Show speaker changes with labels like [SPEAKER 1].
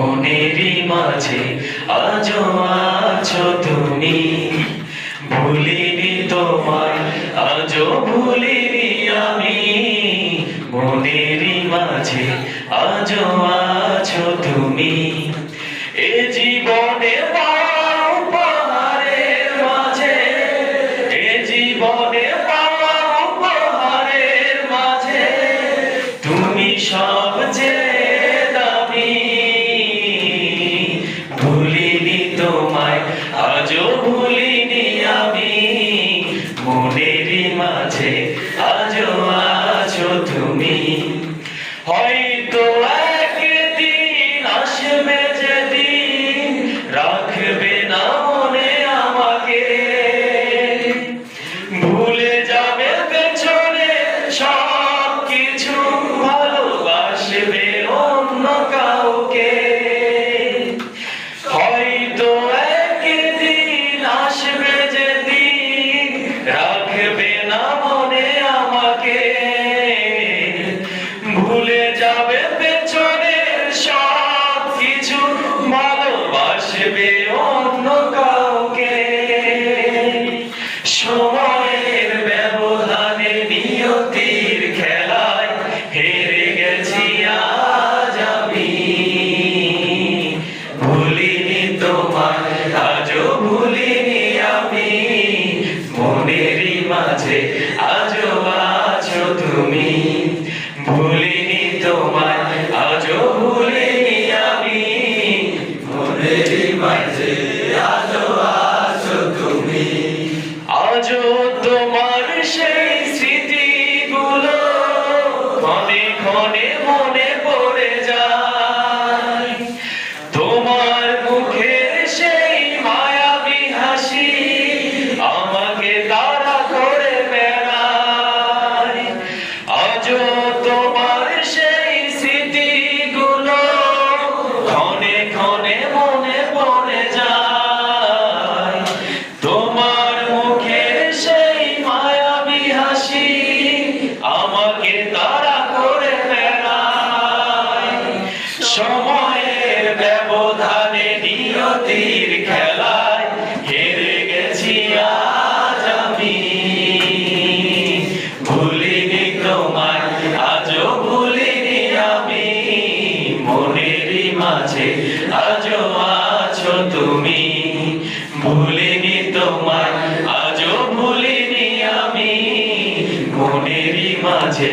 [SPEAKER 1] মনেরই মাঝে আজও আছো তুমি। ভুলিনি তোমায়, আজও ভুলিনি আমি। মনেরই মাঝে আজও আছো তুমি। এ জীবনে to me. Romana সময়ের ব্যবধানে নিয়তির খেলায় হেরে গেছি আজ আমি। ভুলিনি তোমায়, আজও ভুলিনি আমি। মনেরই মাঝে আজও আছো তুমি। ভুলিনি তোমায়, আজও ভুলিনি আমি। মনেরই মাঝে